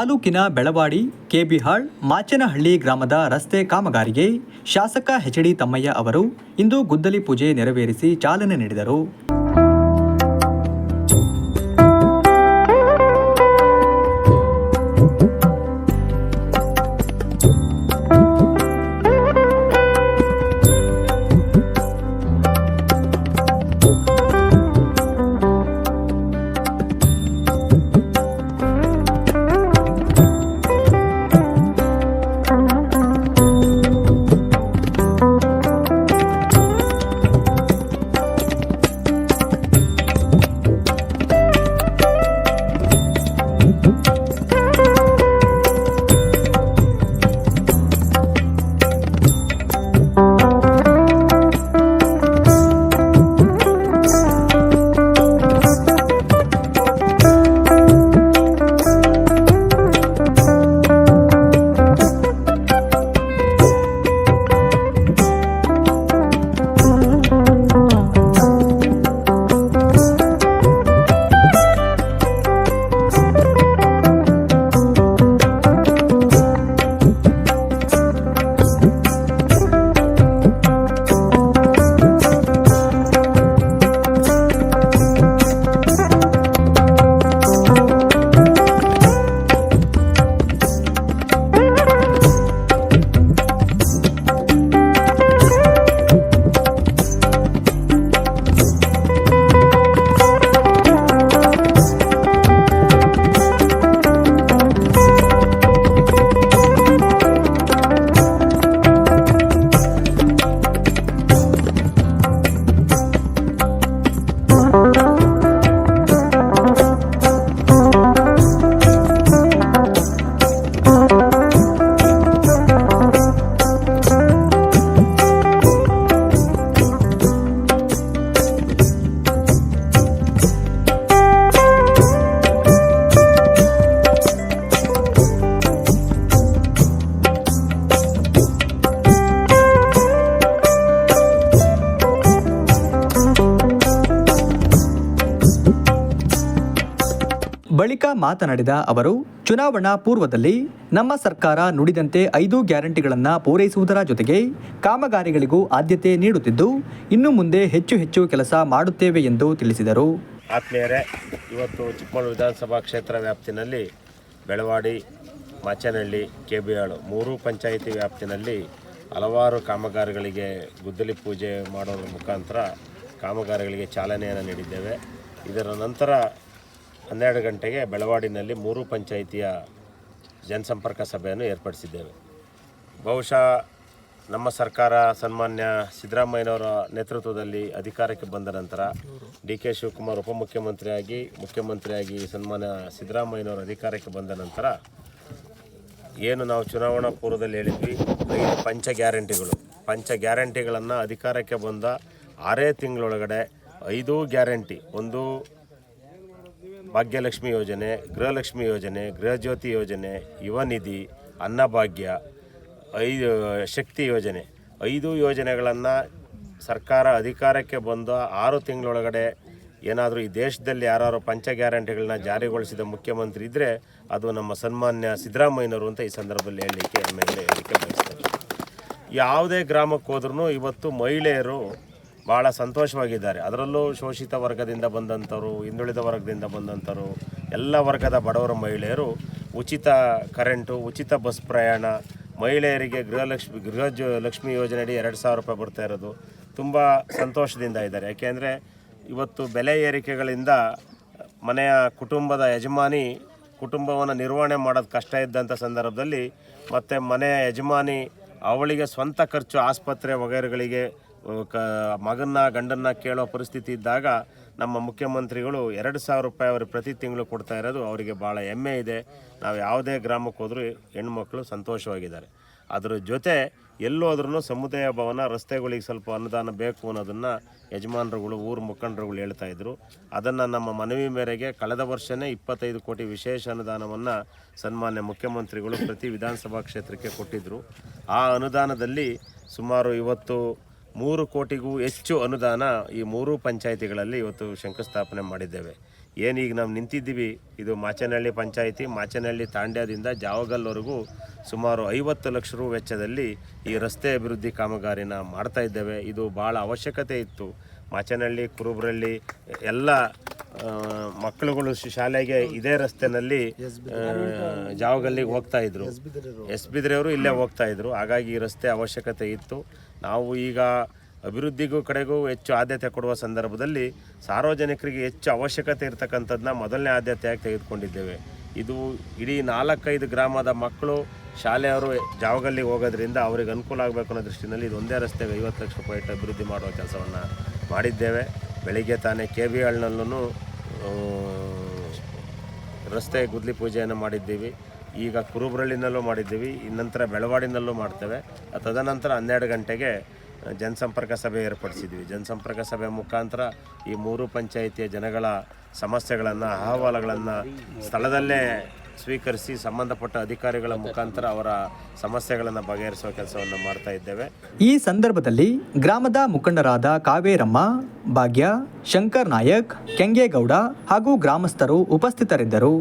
ತಾಲೂಕಿನ ಬೆಳವಾಡಿ, ಕೆಬಿಹಾಳ್, ಮಾಚನಹಳ್ಳಿ ಗ್ರಾಮದ ರಸ್ತೆ ಕಾಮಗಾರಿಗೆ ಶಾಸಕ ಎಚ್ ಡಿ ತಮ್ಮಯ್ಯ ಅವರು ಇಂದು ಗುದ್ದಲಿ ಪೂಜೆ ನೆರವೇರಿಸಿ ಚಾಲನೆ ನೀಡಿದರು. ಬಳಿಕ ಮಾತನಾಡಿದ ಅವರು, ಚುನಾವಣಾ ಪೂರ್ವದಲ್ಲಿ ನಮ್ಮ ಸರ್ಕಾರ ನುಡಿದಂತೆ ಐದು ಗ್ಯಾರಂಟಿಗಳನ್ನು ಪೂರೈಸುವುದರ ಜೊತೆಗೆ ಕಾಮಗಾರಿಗಳಿಗೂ ಆದ್ಯತೆ ನೀಡುತ್ತಿದ್ದು, ಇನ್ನು ಮುಂದೆ ಹೆಚ್ಚು ಹೆಚ್ಚು ಕೆಲಸ ಮಾಡುತ್ತೇವೆ ಎಂದು ತಿಳಿಸಿದರು. ಆತ್ಮೀಯರೇ, ಇವತ್ತು ಚಿಕ್ಕಮಗಳೂರು ವಿಧಾನಸಭಾ ಕ್ಷೇತ್ರ ವ್ಯಾಪ್ತಿನಲ್ಲಿ ಬೆಳವಾಡಿ, ಮಾಚನಹಳ್ಳಿ ಕೆಬಿಯಾಳು ಮೂರು ಪಂಚಾಯಿತಿ ವ್ಯಾಪ್ತಿನಲ್ಲಿ ಹಲವಾರು ಕಾಮಗಾರಿಗಳಿಗೆ ಗುದ್ದಲಿ ಪೂಜೆ ಮಾಡೋದ್ರ ಮುಖಾಂತರ ಕಾಮಗಾರಿಗಳಿಗೆ ಚಾಲನೆಯನ್ನು ನೀಡಿದ್ದೇವೆ. ಇದರ ನಂತರ ಹನ್ನೆರಡು ಗಂಟೆಗೆ ಬೆಳವಾಡಿನಲ್ಲಿ ಮೂರು ಪಂಚಾಯಿತಿಯ ಜನಸಂಪರ್ಕ ಸಭೆಯನ್ನು ಏರ್ಪಡಿಸಿದ್ದೇವೆ. ಬಹುಶಃ ನಮ್ಮ ಸರ್ಕಾರ ಸನ್ಮಾನ್ಯ ಸಿದ್ದರಾಮಯ್ಯನವರ ನೇತೃತ್ವದಲ್ಲಿ ಅಧಿಕಾರಕ್ಕೆ ಬಂದ ನಂತರ ಡಿ ಕೆ ಶಿವಕುಮಾರ್ ಉಪಮುಖ್ಯಮಂತ್ರಿಯಾಗಿ, ಮುಖ್ಯಮಂತ್ರಿಯಾಗಿ ಸನ್ಮಾನ್ಯ ಸಿದ್ದರಾಮಯ್ಯನವರ ಅಧಿಕಾರಕ್ಕೆ ಬಂದ ನಂತರ ಏನು ನಾವು ಚುನಾವಣಾ ಪೂರ್ವದಲ್ಲಿ ಹೇಳಿದ್ವಿ, ಐದು ಪಂಚ ಗ್ಯಾರಂಟಿಗಳು. ಪಂಚ ಗ್ಯಾರಂಟಿಗಳನ್ನು ಅಧಿಕಾರಕ್ಕೆ ಬಂದ ಆರೇ ತಿಂಗಳೊಳಗಡೆ ಐದು ಗ್ಯಾರಂಟಿ, ಒಂದು ಭಾಗ್ಯಲಕ್ಷ್ಮಿ ಯೋಜನೆ, ಗೃಹಲಕ್ಷ್ಮಿ ಯೋಜನೆ, ಗೃಹಜ್ಯೋತಿ ಯೋಜನೆ, ಯುವ ನಿಧಿ ಅನ್ನಭಾಗ್ಯ ಐದು, ಶಕ್ತಿ ಯೋಜನೆ. ಐದು ಯೋಜನೆಗಳನ್ನು ಸರ್ಕಾರ ಅಧಿಕಾರಕ್ಕೆ ಬಂದ ಆರು ತಿಂಗಳೊಳಗಡೆ ಏನಾದರೂ ಈ ದೇಶದಲ್ಲಿ ಯಾರು ಪಂಚ ಗ್ಯಾರಂಟಿಗಳನ್ನ ಜಾರಿಗೊಳಿಸಿದ ಮುಖ್ಯಮಂತ್ರಿ ಇದ್ದರೆ ಅದು ನಮ್ಮ ಸನ್ಮಾನ್ಯ ಸಿದ್ದರಾಮಯ್ಯನವರು ಅಂತ ಈ ಸಂದರ್ಭದಲ್ಲಿ ಹೇಳಲಿಕ್ಕೆ ಹೇಳಲಿಕ್ಕೆ ಬಯಸ್ತೇನೆ ಯಾವುದೇ ಗ್ರಾಮಕ್ಕೆ ಹೋದ್ರೂ ಇವತ್ತು ಮಹಿಳೆಯರು ಭಾಳ ಸಂತೋಷವಾಗಿದ್ದಾರೆ. ಅದರಲ್ಲೂ ಶೋಷಿತ ವರ್ಗದಿಂದ ಬಂದಂಥವ್ರು ಹಿಂದುಳಿದ ವರ್ಗದಿಂದ ಬಂದಂಥವರು ಎಲ್ಲ ವರ್ಗದ ಬಡವರ ಮಹಿಳೆಯರು ಉಚಿತ ಕರೆಂಟು, ಉಚಿತ ಬಸ್ ಪ್ರಯಾಣ, ಮಹಿಳೆಯರಿಗೆ ಗೃಹಲಕ್ಷ್ಮಿ, ಗೃಹ ಲಕ್ಷ್ಮಿ ಯೋಜನೆಯಡಿ ಎರಡು ಸಾವಿರ ರೂಪಾಯಿ ಬರ್ತಾ ಇರೋದು ತುಂಬ ಸಂತೋಷದಿಂದ ಇದ್ದಾರೆ. ಯಾಕೆಂದರೆ ಇವತ್ತು ಬೆಲೆ ಏರಿಕೆಗಳಿಂದ ಮನೆಯ ಕುಟುಂಬದ ಯಜಮಾನಿ ಕುಟುಂಬವನ್ನು ನಿರ್ವಹಣೆ ಮಾಡೋದು ಕಷ್ಟ ಇದ್ದಂಥ ಸಂದರ್ಭದಲ್ಲಿ ಮತ್ತು ಮನೆಯ ಯಜಮಾನಿ ಅವಳಿಗೆ ಸ್ವಂತ ಖರ್ಚು ಆಸ್ಪತ್ರೆ ವಗೈರೆಗಳಿಗೆ ಕ ಮಗನ್ನ, ಗಂಡನ್ನ ಕೇಳೋ ಪರಿಸ್ಥಿತಿ ಇದ್ದಾಗ ನಮ್ಮ ಮುಖ್ಯಮಂತ್ರಿಗಳು ಎರಡು ಸಾವಿರ ರೂಪಾಯಿ ಅವ್ರಿಗೆ ಪ್ರತಿ ತಿಂಗಳು ಕೊಡ್ತಾ ಇರೋದು ಅವರಿಗೆ ಭಾಳ ಹೆಮ್ಮೆ ಇದೆ. ನಾವು ಯಾವುದೇ ಗ್ರಾಮಕ್ಕೆ ಹೋದರೂ ಹೆಣ್ಮಕ್ಳು ಸಂತೋಷವಾಗಿದ್ದಾರೆ. ಅದರ ಜೊತೆ ಎಲ್ಲೋದ್ರೂ ಸಮುದಾಯ ಭವನ, ರಸ್ತೆಗಳಿಗೆ ಸ್ವಲ್ಪ ಅನುದಾನ ಬೇಕು ಅನ್ನೋದನ್ನು ಯಜಮಾನರುಗಳು, ಊರು ಮುಖಂಡರುಗಳು ಹೇಳ್ತಾ ಇದ್ರು. ಅದನ್ನು ನಮ್ಮ ಮನವಿ ಮೇರೆಗೆ ಕಳೆದ ವರ್ಷವೇ ಇಪ್ಪತ್ತೈದು ಕೋಟಿ ವಿಶೇಷ ಅನುದಾನವನ್ನು ಸನ್ಮಾನ್ಯ ಮುಖ್ಯಮಂತ್ರಿಗಳು ಪ್ರತಿ ವಿಧಾನಸಭಾ ಕ್ಷೇತ್ರಕ್ಕೆ ಕೊಟ್ಟಿದ್ದರು ಆ ಅನುದಾನದಲ್ಲಿ ಸುಮಾರು ಇವತ್ತು ಮೂರು ಕೋಟಿಗೂ ಹೆಚ್ಚು ಅನುದಾನ ಈ ಮೂರು ಪಂಚಾಯಿತಿಗಳಲ್ಲಿ ಇವತ್ತು ಶಂಕುಸ್ಥಾಪನೆ ಮಾಡಿದ್ದೇವೆ. ಏನೀಗ ನಾವು ನಿಂತಿದ್ದೀವಿ ಇದು ಮಾಚನಹಳ್ಳಿ ಪಂಚಾಯಿತಿ ಮಾಚನಹಳ್ಳಿ ತಾಂಡ್ಯದಿಂದ ಜಾವಗಲ್ವರೆಗೂ ಸುಮಾರು ಐವತ್ತು ಲಕ್ಷ ರು ವೆಚ್ಚದಲ್ಲಿ ಈ ರಸ್ತೆ ಅಭಿವೃದ್ಧಿ ಕಾಮಗಾರಿನ ಮಾಡ್ತಾ ಇದ್ದೇವೆ. ಇದು ಭಾಳ ಅವಶ್ಯಕತೆ ಇತ್ತು. ಮಾಚನಹಳ್ಳಿ ಕುರುಬ್ರಳ್ಳಿ ಎಲ್ಲ ಮಕ್ಕಳುಗಳು ಶ್- ಶಾಲೆಗೆ ಇದೇ ರಸ್ತೆನಲ್ಲಿ ಜಾವಗಲ್ಲಿಗೆ ಹೋಗ್ತಾ ಇದ್ರು. ಎಸ್ ಬಿದ್ರೆಯವರು ಇಲ್ಲೇ ಹೋಗ್ತಾ ಇದ್ರು. ಹಾಗಾಗಿ ಈ ರಸ್ತೆ ಅವಶ್ಯಕತೆ ಇತ್ತು. ನಾವು ಈಗ ಅಭಿವೃದ್ಧಿಗೂ ಕಡೆಗೂ ಹೆಚ್ಚು ಆದ್ಯತೆ ಕೊಡುವ ಸಂದರ್ಭದಲ್ಲಿ ಸಾರ್ವಜನಿಕರಿಗೆ ಹೆಚ್ಚು ಅವಶ್ಯಕತೆ ಇರತಕ್ಕಂಥದ್ದನ್ನ ಮೊದಲನೇ ಆದ್ಯತೆಯಾಗಿ ತೆಗೆದುಕೊಂಡಿದ್ದೇವೆ. ಇದು ಇಡೀ ನಾಲ್ಕೈದು ಗ್ರಾಮದ ಮಕ್ಕಳು, ಶಾಲೆಯವರು ಜಾವಗಲ್ಲಿ ಹೋಗೋದ್ರಿಂದ ಅವರಿಗೆ ಅನುಕೂಲ ಆಗಬೇಕು ಅನ್ನೋ ದೃಷ್ಟಿನಲ್ಲಿ ಇದು ಒಂದೇ ರಸ್ತೆಗೆ ಐವತ್ತು ಲಕ್ಷ ರೂಪಾಯಿ ಇಟ್ಟು ಅಭಿವೃದ್ಧಿ ಮಾಡುವ ಕೆಲಸವನ್ನು ಮಾಡಿದ್ದೇವೆ. ಬೆಳಿಗ್ಗೆ ತಾನೇ ಕೆ ಬಿ ಹಳ್ನಲ್ಲೂ ರಸ್ತೆ ಗುದ್ಲಿ ಪೂಜೆಯನ್ನು ಮಾಡಿದ್ದೀವಿ. ಈಗ ಕುರುಬರಳ್ಳಿನಲ್ಲೂ ಮಾಡಿದ್ದೀವಿ ನಂತರ ಬೆಳವಾಡಿನಲ್ಲೂ ಮಾಡ್ತೇವೆ. ತದನಂತರ ಹನ್ನೆರಡು ಗಂಟೆಗೆ ಜನಸಂಪರ್ಕ ಸಭೆ ಏರ್ಪಡಿಸಿದ್ವಿ. ಜನಸಂಪರ್ಕ ಸಭೆ ಮುಖಾಂತರ ಈ ಮೂರು ಪಂಚಾಯಿತಿಯ ಜನಗಳ ಸಮಸ್ಯೆಗಳನ್ನು, ಅಹವಾಲುಗಳನ್ನು ಸ್ಥಳದಲ್ಲೇ ಸ್ವೀಕರಿಸಿ ಸಂಬಂಧಪಟ್ಟ ಅಧಿಕಾರಿಗಳ ಮುಖಾಂತರ ಅವರ ಸಮಸ್ಯೆಗಳನ್ನು ಬಗೆಹರಿಸುವ ಕೆಲಸವನ್ನು ಮಾಡ್ತಾ ಇದ್ದೇವೆ. ಈ ಸಂದರ್ಭದಲ್ಲಿ ಗ್ರಾಮದ ಮುಖಂಡರಾದ ಕಾವೇರಮ್ಮ, ಭಾಗ್ಯ, ಶಂಕರ್ ನಾಯಕ್, ಕೆಂಗೇಗೌಡ ಹಾಗೂ ಗ್ರಾಮಸ್ಥರು ಉಪಸ್ಥಿತರಿದ್ದರು.